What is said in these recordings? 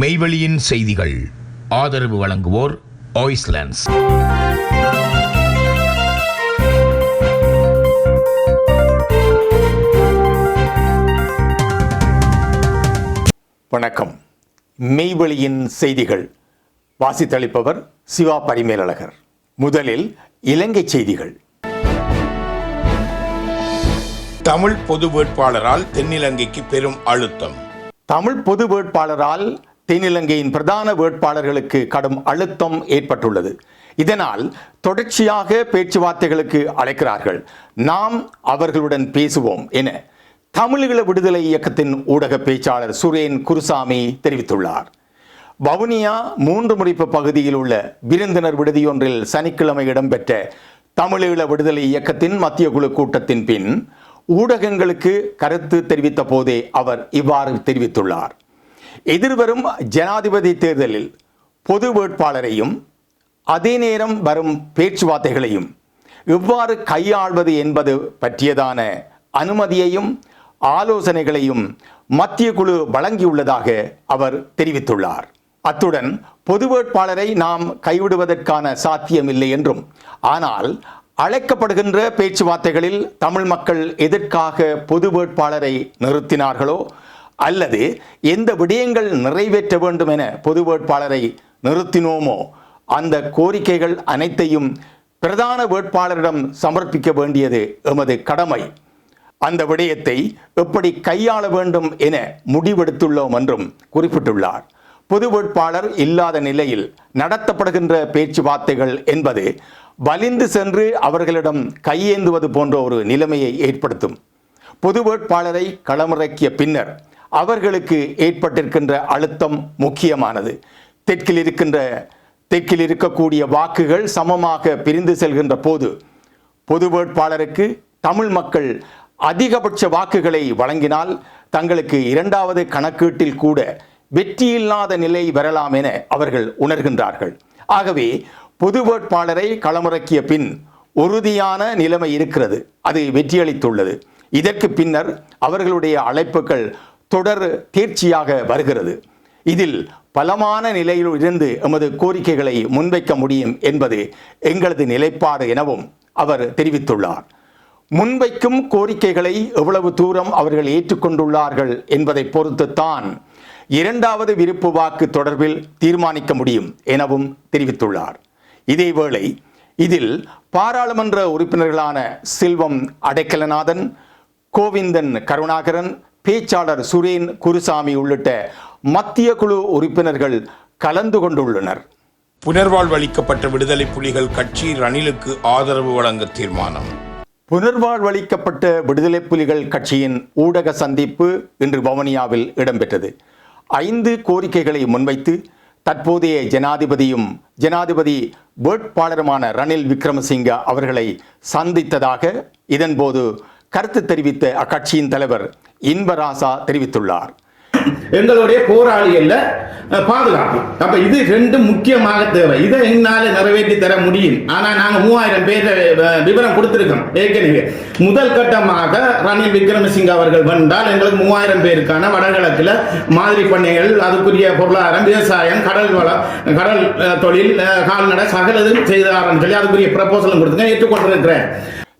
மெய்வெளியின் செய்திகள். ஆதரவு வழங்குவோர் ஆய்ஸ்லாண்ட்ஸ் வணக்கம். மெய்வெளியின் செய்திகள். வாசித்தளிப்பவர் சிவா பரிமேலழகர். முதலில் இலங்கை செய்திகள். தமிழ் பொது வேட்பாளரால் தென்னிலங்கைக்கு பெரும் அழுத்தம். தமிழ் பொது வேட்பாளரால் தென்னிலங்கையின் பிரதான வேட்பாளர்களுக்கு கடும் அழுத்தம் ஏற்பட்டுள்ளது. இதனால் தொடர்ச்சியாக பேச்சுவார்த்தைகளுக்கு அழைக்கிறார்கள். நாம் அவர்களுடன் பேசுவோம் என தமிழீழ விடுதலை இயக்கத்தின் ஊடக பேச்சாளர் சுரேன் குருசாமி தெரிவித்துள்ளார். வவுனியா மூன்று முடிப்பு பகுதியில் உள்ள விருந்தினர் விடுதியொன்றில் சனிக்கிழமை இடம்பெற்ற தமிழீழ விடுதலை இயக்கத்தின் மத்திய குழு கூட்டத்தின் பின் ஊடகங்களுக்கு கருத்து தெரிவித்த போதே அவர் இவ்வாறு தெரிவித்துள்ளார். எதிர்வரும் ஜனாதிபதி தேர்தலில் பொது வேட்பாளரையும் அதே நேரம் வரும் பேச்சுவார்த்தைகளையும் எவ்வாறு கையாள்வது என்பது பற்றியதான அனுமதியையும் ஆலோசனைகளையும் மத்திய குழு வழங்கியுள்ளதாக அவர் தெரிவித்துள்ளார். அத்துடன் பொது வேட்பாளரை நாம் கைவிடுவதற்கான சாத்தியமில்லை என்றும் ஆனால் அழைக்கப்படுகின்ற பேச்சுவார்த்தைகளில் தமிழ் மக்கள் எதற்காக பொது வேட்பாளரை நிறுத்தினார்களோ அல்லது எந்த விடயங்கள் நிறைவேற்ற வேண்டும் என பொது வேட்பாளரை நிறுத்தினோமோ அந்த கோரிக்கைகள் அனைத்தையும் பிரதான வேட்பாளரிடம் சமர்ப்பிக்க வேண்டியது எமது கடமை. அந்த விடயத்தை எப்படி கையாள வேண்டும் என முடிவெடுத்துள்ளோம் என்றும் குறிப்பிட்டுள்ளார். பொது வேட்பாளர் இல்லாத நிலையில் நடத்தப்படுகின்ற பேச்சுவார்த்தைகள் என்பது வலிந்து சென்று அவர்களிடம் கையேந்துவது போன்ற ஒரு நிலைமையை ஏற்படுத்தும். பொது வேட்பாளரை களமிறக்கிய பின்னர் அவர்களுக்கு ஏற்பட்டிருக்கின்ற அழுத்தம் முக்கியமானது. தெற்கில் இருக்கின்ற தெற்கில் இருக்கக்கூடிய வாக்குகள் சமமாக பிரிந்து செல்கின்ற போது பொது வேட்பாளருக்கு தமிழ் மக்கள் அதிகபட்ச வாக்குகளை வழங்கினால் தங்களுக்கு இரண்டாவது கணக்கீட்டில் கூட வெற்றியில்லாத நிலை வரலாம் என அவர்கள் உணர்கின்றார்கள். ஆகவே பொது வேட்பாளரை களமிறக்கிய பின் உறுதியான நிலைமை இருக்கிறது. அது வெற்றியளித்துள்ளது. இதற்கு பின்னர் அவர்களுடைய அழைப்புகள் தொடர் தேர்ச்சியாக வருகிறது. இதில் பலமான நிலையில் இருந்து எமது கோரிக்கைகளை முன்வைக்க முடியும் என்பது எங்களது நிலைப்பாடு எனவும் அவர் தெரிவித்துள்ளார். முன்வைக்கும் கோரிக்கைகளை எவ்வளவு தூரம் அவர்கள் ஏற்றுக்கொண்டுள்ளார்கள் என்பதை பொறுத்துத்தான் இரண்டாவது விருப்பு வாக்கு தொடர்பில் தீர்மானிக்க முடியும் எனவும் தெரிவித்துள்ளார். இதேவேளை இதில் பாராளுமன்ற உறுப்பினர்களான செல்வம் அடைக்கலநாதன் கோவிந்தன் கருணாகரன் பேச்சாளர் சுரேன் குருசாமி உள்ளிட்ட மத்திய குழு உறுப்பினர்கள் கலந்து கொண்டுள்ளனர். புனர்வாழ்வளிக்கப்பட்ட விடுதலை புலிகள் கட்சி ரணிலுக்கு ஆதரவு வழங்க தீர்மானம். புனர்வாழ்வளிக்கப்பட்ட விடுதலை புலிகள் கட்சியின் ஊடக சந்திப்பு இன்று வவுனியாவில் இடம்பெற்றது. ஐந்து கோரிக்கைகளை முன்வைத்து தற்போதைய ஜனாதிபதியும் ஜனாதிபதி வேட்பாளருமான ரணில் விக்ரமசிங்க அவர்களை சந்தித்ததாக இதன்போது கருத்து தெரிவித்த அக்கட்சியின் தலைவர் இன்பராசா தெரிவித்துள்ளார். எங்களுடைய போராளி அல்ல பாதுகாப்பு. அப்ப இது ரெண்டும் முக்கியமாக தேவை. இதை என்னால நிறைவேற்றி தர முடியும். ஆனா நாங்க மூவாயிரம் பேர் விவரம் கொடுத்திருக்கோம். ஏற்கனவே. முதல் கட்டமாக ரணில் விக்ரமசிங்க அவர்கள் வந்தால் எங்களுக்கு மூவாயிரம் பேருக்கான வடகிழக்குல மாதிரி பண்ணைகள் அதுக்குரிய பொருளாதாரம் விவசாயம் கடல் வளம் கடல் அஹ், தொழில் அஹ், கால்நடை சகலதும் செய்தாரன்னு சொல்லி அதுக்குரிய ப்ரப்போசலும் கொடுத்துங்க ஏற்றுக்கொண்டிருக்கிறேன்.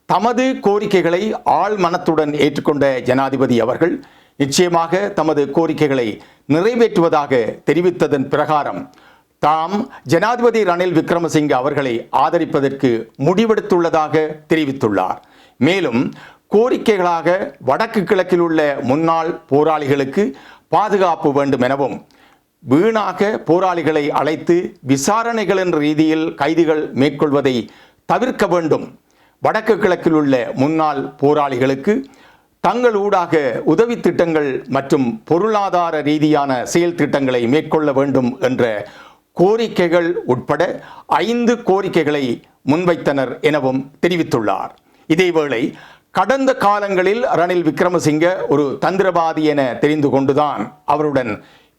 தமது கோரிக்கைகளை ஆள் மனத்துடன் ஏற்றுக்கொண்ட ஜனாதிபதி அவர்கள் நிச்சயமாக தமது கோரிக்கைகளை நிறைவேற்றுவதாக தெரிவித்ததன் பிரகாரம் தாம் ஜனாதிபதி ரணில் விக்ரமசிங்க அவர்களை ஆதரிப்பதற்கு முடிவெடுத்துள்ளதாக தெரிவித்துள்ளார். மேலும் கோரிக்கைகளாக வடக்கு கிழக்கில் உள்ள முன்னாள் போராளிகளுக்கு பாதுகாப்பு வேண்டும் எனவும் வீணாக போராளிகளை அழைத்து விசாரணைகள் என்ற ரீதியில் கைதுகள் மேற்கொள்வதை தவிர்க்க வேண்டும் வடக்கு கிழக்கில் உள்ள முன்னாள் போராளிகளுக்கு தங்கள் ஊடாக உதவி திட்டங்கள் மற்றும் பொருளாதார ரீதியான செயல் திட்டங்களை மேற்கொள்ள வேண்டும் என்ற கோரிக்கைகள் உட்பட ஐந்து கோரிக்கைகளை முன்வைத்தனர் எனவும் தெரிவித்துள்ளார். இதேவேளை கடந்த காலங்களில் ரணில் விக்ரமசிங்க ஒரு தந்திரவாதி என தெரிந்து கொண்டுதான் அவருடன்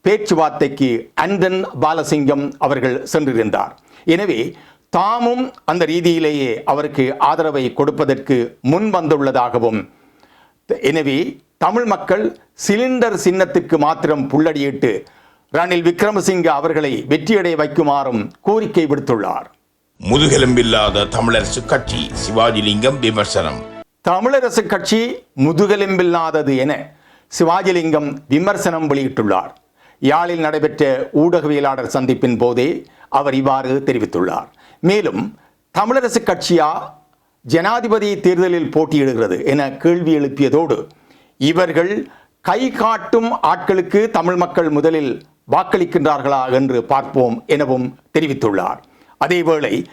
பேச்சுவார்த்தைக்கு அண்டன் பாலசிங்கம் அவர்கள் சென்றிருந்தார். எனவே தாமும் அந்த ரீதியிலேயே அவருக்கு ஆதரவை கொடுப்பதற்கு முன் வந்துள்ளதாகவும் எனவே தமிழ் மக்கள் சிலிண்டர் சின்னத்துக்கு மாத்திரம் புள்ளடியிட்டு ரணில் விக்ரமசிங்க அவர்களை வெற்றியடைய வைக்குமாறும் கோரிக்கை விடுத்துள்ளார். முதுகெலும்பில்லாத தமிழரசு கட்சி சிவாஜிலிங்கம் விமர்சனம். தமிழரசு கட்சி முதுகெலும்பில்லாதது என சிவாஜிலிங்கம் விமர்சனம் வெளியிட்டுள்ளார். யாழில் நடைபெற்ற ஊடகவியலாளர் சந்திப்பின் போதே அவர் இவ்வாறு தெரிவித்துள்ளார். மேலும் தமிழரசு கட்சியா ஜனாதிபதி தேர்தலில் போட்டியிடுகிறது என கேள்வி எழுப்பியதோடு இவர்கள் கை காட்டும் ஆட்களுக்கு தமிழ் மக்கள் முதலில் வாக்களிக்கின்றார்களா என்று பார்ப்போம் எனவும் தெரிவித்துள்ளார். அதேவேளை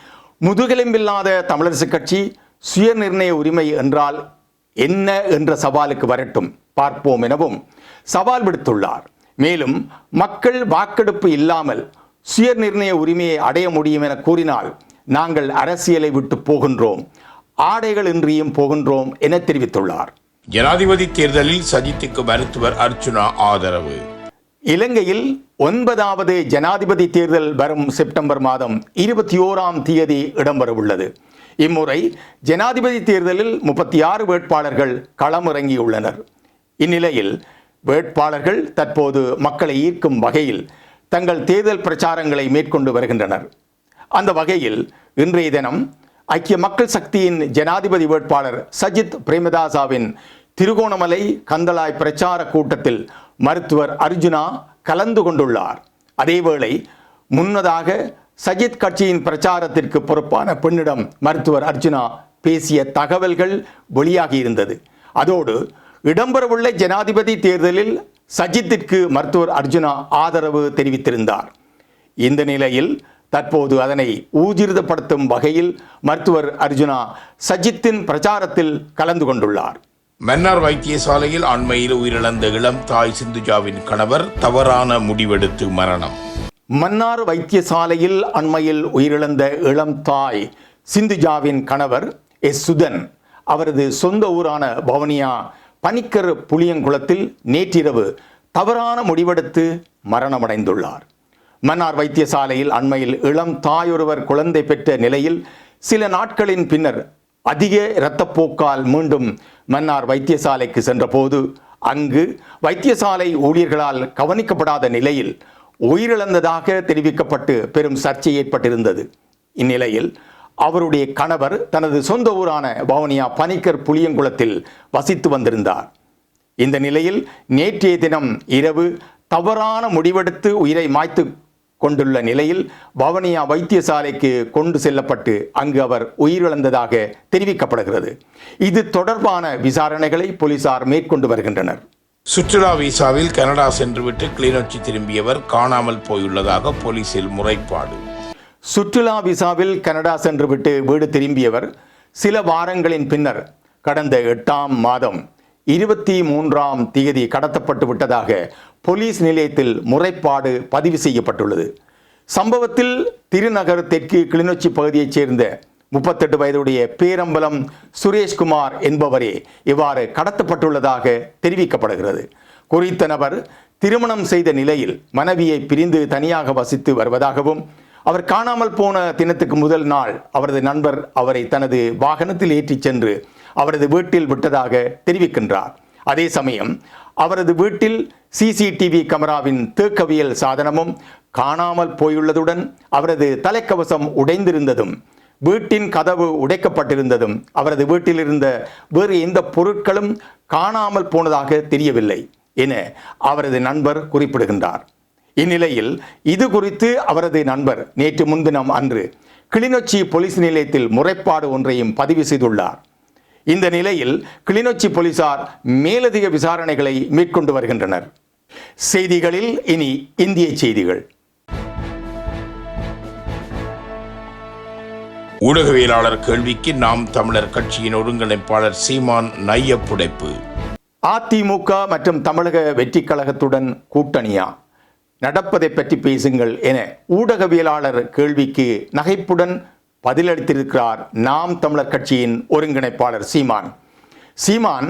முதுகெலும்பில்லாத தமிழரசு கட்சி சுயநிர்ணய உரிமை என்றால் என்ன என்ற சவாலுக்கு வரட்டும் பார்ப்போம் எனவும் சவால் விடுத்துள்ளார். மேலும் மக்கள் வாக்கெடுப்பு இல்லாமல் சுயநிர்ணய உரிமையை அடைய முடியும் என கூறினால் நாங்கள் அரசியலை விட்டு போகின்றோம். ஆடைகள் இன்றியும் போகின்றோம் என தெரிவித்துள்ளார். ஜனாதிபதி தேர்தலில் சஜித்துக்கு மருத்துவர் அர்ச்சுனா ஆதரவு. இலங்கையில் ஒன்பதாவது ஜனாதிபதி தேர்தல் வரும் செப்டம்பர் மாதம் இருபத்தி ஓராம் தேதி இடம்பெறவுள்ளது. இம்முறை ஜனாதிபதி தேர்தலில் முப்பத்தி ஆறு வேட்பாளர்கள் களமிறங்கியுள்ளனர். இந்நிலையில் வேட்பாளர்கள் தற்போது மக்களை ஈர்க்கும் வகையில் தங்கள் தேர்தல் பிரச்சாரங்களை மேற்கொண்டு வருகின்றனர். அந்த வகையில் இன்றைய தினம் ஐக்கிய மக்கள் சக்தியின் ஜனாதிபதி வேட்பாளர் சஜித் பிரேமதாசாவின் திருகோணமலை கந்தளாய் பிரச்சார கூட்டத்தில் மருத்துவர் அர்ஜுனா கலந்து கொண்டுள்ளார். அதேவேளை முன்னதாக சஜித் கட்சியின் பிரச்சாரத்திற்கு பொறுப்பான பெண்ணிடம் மருத்துவர் அர்ஜுனா பேசிய தகவல்கள் வெளியாகியிருந்தது அதோடு இடம்பெறவுள்ள ஜனாதிபதி தேர்தலில் சஜித்திற்கு மருத்துவர் அர்ஜுனா ஆதரவு தெரிவித்திருந்தார். இந்த நிலையில் தற்போது அதனை ஊர்ஜிதப்படுத்தும் வகையில் மருத்துவர் அர்ஜுனா சஜித்தின் பிரச்சாரத்தில் கலந்து கொண்டுள்ளார். மன்னார் வைத்தியசாலையில் அண்மையில் உயிரிழந்த இளம் தாய் சிந்துஜாவின் கணவர் தவறான முடிவெடுத்து மரணம். மன்னார் வைத்தியசாலையில் அண்மையில் உயிரிழந்த இளம் தாய் சிந்துஜாவின் கணவர் எஸ். சுதன் அவரது சொந்த ஊரான பவனியா பனிக்கர் புளியங்குளத்தில் நேற்றிரவு தவறான முடிவெடுத்து மரணமடைந்துள்ளார். மன்னார் வைத்தியசாலையில் அண்மையில் இளம் தாயொருவர் குழந்தை பெற்ற நிலையில் சில நாட்களின் பின்னர் அதிக இரத்தப்போக்கால் மீண்டும் மன்னார் வைத்தியசாலைக்கு சென்றபோது அங்கு வைத்தியசாலை ஊழியர்களால் கவனிக்கப்படாத நிலையில் உயிரிழந்ததாக தெரிவிக்கப்பட்டு பெரும் சர்ச்சை ஏற்பட்டிருந்தது. இந்நிலையில் அவருடைய கணவர் தனது சொந்த ஊரான வவுனியா பனிக்கர் புளியங்குளத்தில் வசித்து வந்திருந்தார். இந்த நிலையில் நேற்றைய தினம் இரவு தவறான முடிவெடுத்து உயிரை மாய்த்து கொண்டுள்ள நிலையில் வவுனியா வைத்தியசாலைக்கு கொண்டு செல்லப்பட்டு அங்கு அவர் உயிரிழந்ததாக தெரிவிக்கப்படுகிறது. இது தொடர்பான விசாரணைகளை போலீசார் மேற்கொண்டு வருகின்றனர். சுற்றுலா விசாவில் கனடா சென்றுவிட்டு கிளிநொச்சி திரும்பியவர் காணாமல் போயுள்ளதாக போலீசில் முறைப்பாடு. சுற்றுலா விசாவில் கனடா சென்றுவிட்டு வீடு திரும்பியவர் சில வாரங்களின் பின்னர் கடந்த எட்டாம் மாதம் இருபத்தி மூன்றாம் தேதி கடத்தப்பட்டு விட்டதாக போலீஸ் நிலையத்தில் முறைப்பாடு பதிவு செய்யப்பட்டுள்ளது. சம்பவத்தில் திருநகர் தெற்கு கிளிநொச்சி பகுதியைச் சேர்ந்த முப்பத்தெட்டு வயதுடைய பேரம்பலம் சுரேஷ்குமார் என்பவரே இவ்வாறு கடத்தப்பட்டுள்ளதாக தெரிவிக்கப்படுகிறது. குறித்த நபர் திருமணம் செய்த நிலையில் மனைவியை பிரிந்து தனியாக வசித்து வருவதாகவும் அவர் காணாமல் போன தினத்துக்கு முதல் நாள் அவரது நண்பர் அவரை தனது வாகனத்தில் ஏற்றிச் சென்று அவரது வீட்டில் விட்டதாக தெரிவிக்கின்றார். அதே சமயம் அவரது வீட்டில் சிசிடிவி கேமராவின் தேக்கவியல் சாதனமும் காணாமல் போயுள்ளதுடன் அவரது தலைக்கவசம் உடைந்திருந்ததும் வீட்டின் கதவு உடைக்கப்பட்டிருந்ததும் அவரது வீட்டில் இருந்த வேறு எந்த பொருட்களும் காணாமல் போனதாக தெரியவில்லை என அவரது நண்பர் குறிப்பிடுகின்றார். இந்நிலையில் இது குறித்து அவரது நண்பர் நேற்று முன்தினம் அன்று கிளிநொச்சி போலீஸ் நிலையத்தில் முறைப்பாடு ஒன்றையும் பதிவு செய்துள்ளார். இந்த நிலையில் கிளிநொச்சி போலீசார் மேலதிக விசாரணைகளை மேற்கொண்டு வருகின்றனர். செய்திகளில் இனி இந்திய செய்திகள். ஊடகவியலாளர் கேள்விக்கு நாம் தமிழர் கட்சியின் ஒருங்கிணைப்பாளர் சீமான் நையப்புடைப்பு. அதிமுக மற்றும் தமிழக வெற்றிக் கழகத்துடன் கூட்டணியா? நடப்பதை பற்றி பேசுங்கள் என ஊடகவியலாளர் கேள்விக்கு நகைப்புடன் பதிலளித்திருக்கிறார் நாம் தமிழர் கட்சியின் ஒருங்கிணைப்பாளர் சீமான். சீமான்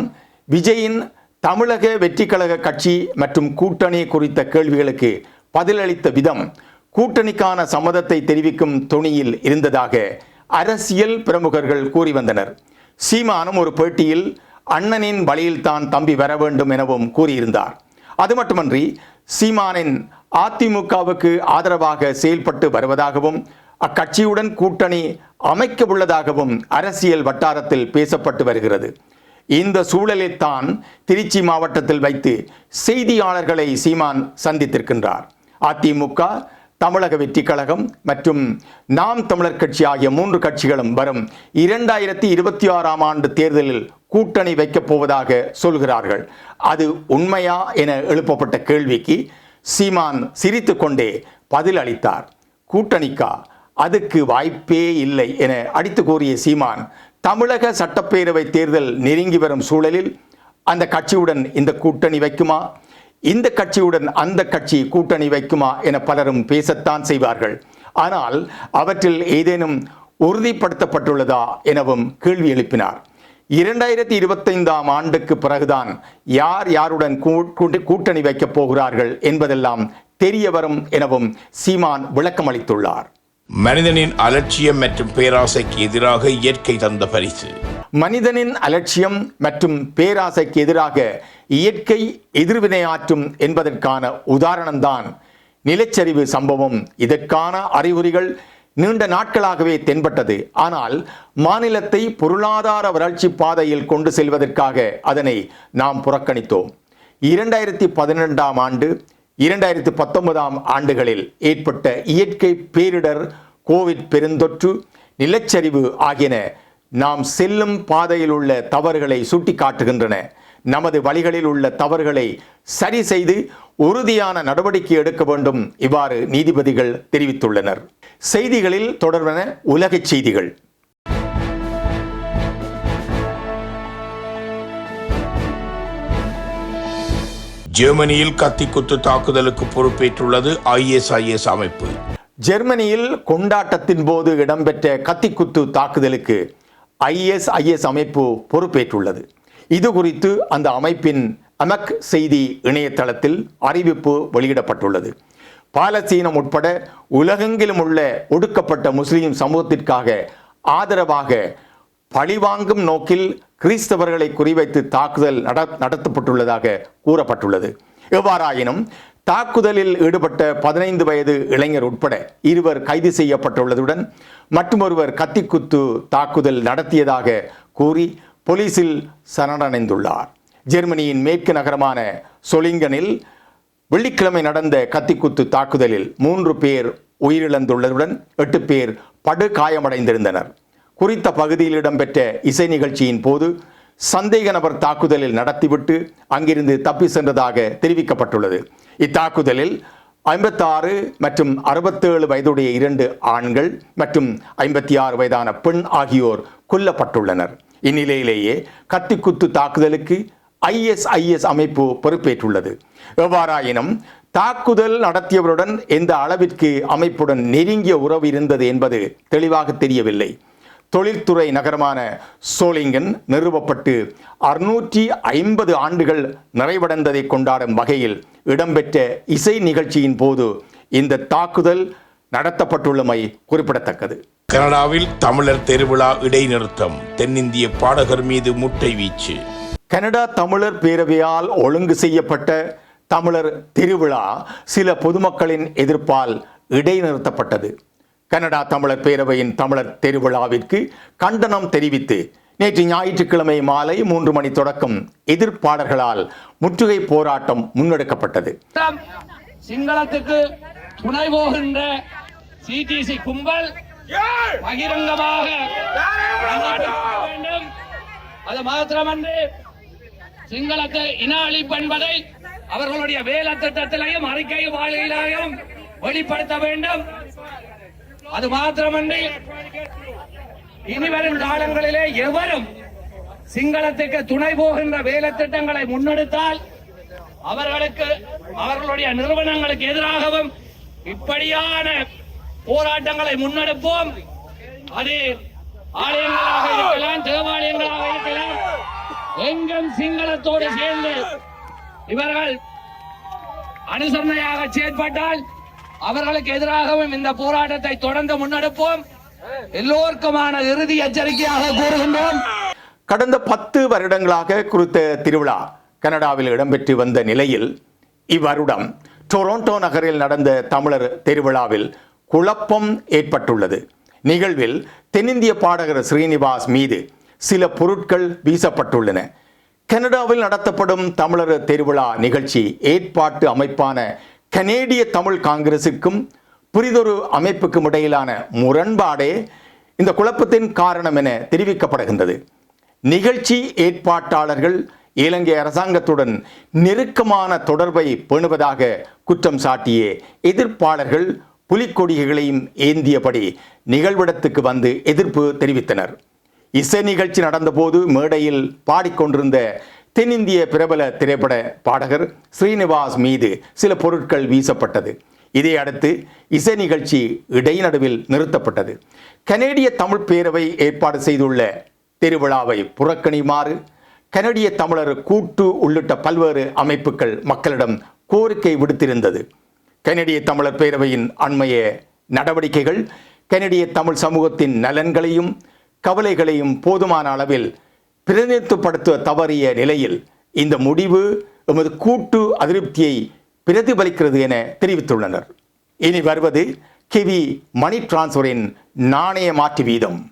விஜயின் தமிழக வெற்றிக்கழக கட்சி மற்றும் கூட்டணி குறித்த கேள்விகளுக்கு பதிலளித்த விதம் கூட்டணிக்கான சம்மதத்தை தெரிவிக்கும் துணியில் இருந்ததாக அரசியல் பிரமுகர்கள் கூறி வந்தனர். சீமானும் ஒரு பேட்டியில் அண்ணனின் வழியில்தான் தம்பி வர வேண்டும் எனவும் கூறியிருந்தார். அது மட்டுமன்றி சீமானின் அதிமுகவுக்கு ஆதரவாக செயல்பட்டு வருவதாகவும் அக்கட்சியுடன் கூட்டணி அமைக்க உள்ளதாகவும் அரசியல் வட்டாரத்தில் பேசப்பட்டு வருகிறது. இந்த சூழலைத்தான் திருச்சி மாவட்டத்தில் வைத்து செய்தியாளர்களை சீமான் சந்தித்திருக்கின்றார். அதிமுக தமிழக வெற்றி கழகம் மற்றும் நாம் தமிழர் கட்சி ஆகிய மூன்று கட்சிகளும் வரும் இரண்டாயிரத்தி இருபத்தி ஆறாம் ஆண்டு தேர்தலில் கூட்டணி வைக்கப் போவதாக சொல்கிறார்கள். அது உண்மையா என எழுப்பப்பட்ட கேள்விக்கு சீமான் சிரித்து கொண்டே பதில் அளித்தார். கூட்டணிக்கா? அதுக்கு வாய்ப்பே இல்லை என அடித்து கூறிய சீமான் தமிழக சட்டப்பேரவை தேர்தல் நெருங்கி வரும் சூழலில் அந்த கட்சியுடன் இந்த கூட்டணி வைக்குமா? இந்த கட்சியுடன் அந்த கட்சி கூட்டணி வைக்குமா? என பலரும் பேசத்தான் செய்வார்கள். ஆனால் அவற்றில் ஏதேனும் உறுதிப்படுத்தப்பட்டுள்ளதா எனவும் கேள்வி எழுப்பினார். இரண்டாயிரத்தி இருபத்தைந்தாம் ஆண்டுக்கு பிறகுதான் யார் யாருடன் கூட்டணி வைக்கப் போகிறார்கள் என்பதெல்லாம் தெரிய வரும் எனவும் சீமான் விளக்கமளித்துள்ளார். மனிதனின் அலட்சியம் மற்றும் பேராசைக்கு எதிராக இயற்கை தந்த பரிசு. மனிதனின் அலட்சியம் மற்றும் பேராசைக்கு எதிராக இயற்கை எதிர்வினையாற்றும் என்பதற்கான உதாரணம்தான் நிலச்சரிவு சம்பவம். இதற்கான அறிகுறிகள் நீண்ட நாட்களாகவே தென்பட்டது. ஆனால் மாநிலத்தை பொருளாதார வளர்ச்சி பாதையில் கொண்டு செல்வதற்காக அதனை நாம் புறக்கணித்தோம். இரண்டாயிரத்தி பதினெண்டாம் ஆண்டு இரண்டாயிரத்தி பத்தொன்பதாம் ஆண்டுகளில் ஏற்பட்ட இயற்கை பேரிடர் கோவிட் பெருந்தொற்று நிலச்சரிவு ஆகியன நாம் செல்லும் பாதையில் உள்ள தவறுகளை சுட்டிக்காட்டுகின்றன. நமது வழிகளில் உள்ள தவறுகளை சரி செய்து உறுதியான நடவடிக்கை எடுக்க வேண்டும். இவ்வாறு நீதிபதிகள் தெரிவித்துள்ளனர். செய்திகளில் தொடர்பென உலகச் செய்திகள். ஜெர்மனியில் கத்திக்குத்து தாக்குதலுக்கு பொறுப்பேற்றுள்ளது ஐஎஸ்ஐஎஸ் அமைப்பு. ஜெர்மனியில் கொண்டாட்டத்தின் போது இடம்பெற்ற கத்திக்குத்து தாக்குதலுக்கு ஐஎஸ்ஐஎஸ் அமைப்பு பொறுப்பேற்றுள்ளது. இது குறித்து அந்த அமைப்பின் அமக் செய்தி இணையதளத்தில் அறிவிப்பு வெளியிடப்பட்டுள்ளது. பாலஸ்தீனம் உட்பட உலகெங்கிலும் உள்ள ஒடுக்கப்பட்ட முஸ்லீம் சமூகத்திற்காக ஆதரவாக பழிவாங்கும் நோக்கில் கிறிஸ்தவர்களை குறிவைத்து தாக்குதல் நட- நடத்தப்பட்டுள்ளதாக கூறப்பட்டுள்ளது. எவ்வாறாயினும் தாக்குதலில் ஈடுபட்ட பதினைந்து வயது இளைஞர் உட்பட இருவர் கைது செய்யப்பட்டுள்ளதுடன் மற்றொருவர் கத்திக்குத்து தாக்குதல் நடத்தியதாக கூறி போலீசில் சரணடைந்துள்ளார். ஜெர்மனியின் மேற்கு நகரமான சொலிங்கனில் வெள்ளிக்கிழமை நடந்த கத்திக்குத்து தாக்குதலில் மூன்று பேர் உயிரிழந்துள்ளதுடன் எட்டு பேர் படுகாயமடைந்திருந்தனர் குறித்த பகுதியில் இடம்பெற்ற இசை நிகழ்ச்சியின் போது சந்தேக நபர் தாக்குதலில் நடத்திவிட்டு அங்கிருந்து தப்பி சென்றதாக தெரிவிக்கப்பட்டுள்ளது. இத்தாக்குதலில் ஐம்பத்தாறு மற்றும் அறுபத்தேழு வயதுடைய இரண்டு ஆண்கள் மற்றும் ஐம்பத்தி ஆறு வயதான பெண் ஆகியோர் கொல்லப்பட்டுள்ளனர். இந்நிலையிலேயே கத்திக்குத்து தாக்குதலுக்கு ஐஎஸ்ஐஎஸ் அமைப்பு பொறுப்பேற்றுள்ளது. எவ்வாறாயினும் தாக்குதல் நடத்தியவருடன் எந்த அளவிற்கு அமைப்புடன் நெருங்கிய உறவு இருந்தது என்பது தெளிவாக தெரியவில்லை. தொழில்துறை நகரமான சோலிங்கன் நிறுவப்பட்டு அறுநூற்றி ஐம்பது ஆண்டுகள் நிறைவடைந்ததை கொண்டாடும் வகையில் இடம்பெற்ற இசை நிகழ்ச்சியின் போது இந்த தாக்குதல் நடத்தப்பட்டுள்ளமை குறிப்பிடத்தக்கது. கனடாவில் தமிழர் திருவிழா இடைநிறுத்தம். தென்னிந்திய பாடகர் மீது முட்டை வீச்சு. கனடா தமிழர் பேரவையால் ஒழுங்கு செய்யப்பட்ட தமிழர் திருவிழா சில பொதுமக்களின் எதிர்ப்பால் இடைநிறுத்தப்பட்டது. கனடா தமிழர் பேரவையின் தமிழர் திருவிழாவிற்கு கண்டனம் தெரிவித்து நேற்று ஞாயிற்றுக்கிழமை மாலை மூன்று மணி தொடக்கம் எதிர்ப்பாளர்களால் முற்றுகை போராட்டம் முன்னெடுக்கப்பட்டது. சிங்களத்துக்கு துணை போகின்ற சிடிசி கும்பல் பகிரங்கமாக வேண்டும். அது மாத்திரமன்றி சிங்களத்தை இன அழிப்பு என்பதை அவர்களுடைய வேலை திட்டத்திலையும் அறிக்கை வாழ்க்கையிலையும் வெளிப்படுத்த வேண்டும். அது மாத்திரமன்றி இனி வரும் காலங்களிலே எவரும் சிங்களத்துக்கு துணை போகின்ற வேலை திட்டங்களை முன்னெடுத்தால் அவர்களுக்கு அவர்களுடைய நிறுவனங்களுக்கு எதிராகவும் இப்படியான போராட்டங்களை முன்னெடுப்போம். அது ஆலயங்களாக இருக்கலாம் தேவாலயங்களாக இருக்கலாம். எங்கும் சிங்களத்தோடு சேர்ந்து இவர்கள் அனுசரணையாக செயற்பட்டால் அவர்களுக்கு எதிராகவும் இந்த போராட்டத்தை தொடர்ந்து முன்னெடுப்போம். எல்லோருக்குமான இறுதி எச்சரிக்கையாக கூறுகின்றோம். கடந்த பத்து வருடங்களாக குறித்த திருவிழா கனடாவில் இடம்பெற்று வந்த நிலையில் இவ்வருடம் டொரோண்டோ நகரில் நடந்த தமிழர் திருவிழாவில் குழப்பம் ஏற்பட்டுள்ளது. நிகழ்வில் தென்னிந்திய பாடகர் ஸ்ரீனிவாஸ் மீது சில பொருட்கள் வீசப்பட்டுள்ளன. கனடாவில் நடத்தப்படும் தமிழர் திருவிழா நிகழ்ச்சி ஏற்பாட்டு அமைப்பான கனேடிய தமிழ் காங்கிரசுக்கும் புரிதொரு அமைப்புக்கும் இடையிலான முரண்பாடே இந்த குழப்பத்தின் காரணம் என தெரிவிக்கப்படுகின்றது. நிகழ்ச்சி ஏற்பாட்டாளர்கள் இலங்கை அரசாங்கத்துடன் நெருக்கமான தொடர்பை பேணுவதாக குற்றம் சாட்டிய எதிர்ப்பாளர்கள் புலிக்கொடிகளையும் ஏந்தியபடி நிகழ்விடத்துக்கு வந்து எதிர்ப்பு தெரிவித்தனர். இசை நிகழ்ச்சி நடந்தபோது மேடையில் பாடிக்கொண்டிருந்த தென்னிந்திய பிரபல திரைப்பட பாடகர் ஸ்ரீனிவாஸ் மீது சில பொருட்கள் வீசப்பட்டது. இதை அடுத்து இசை நிகழ்ச்சி இடைநடுவில் நிறுத்தப்பட்டது. கனேடிய தமிழ் பேரவை ஏற்பாடு செய்துள்ள திருவிழாவை புறக்கணிமாறு கனடிய தமிழர் கூட்டு உள்ளிட்ட பல்வேறு அமைப்புகள் மக்களிடம் கோரிக்கை விடுத்திருந்தது. கனடிய தமிழர் பேரவையின் அண்மைய நடவடிக்கைகள் கனடிய தமிழ் சமூகத்தின் நலன்களையும் கவலைகளையும் போதுமான அளவில் பிரதிநிதித்துவப்படுத்த தவறிய நிலையில் இந்த முடிவு எமது கூட்டு அதிருப்தியை பிரதிபலிக்கிறது என தெரிவித்துள்ளனர். இனி வருவது கிவி மணி டிரான்ஸ்ஃபரின் நாணய மாற்று வீதம்.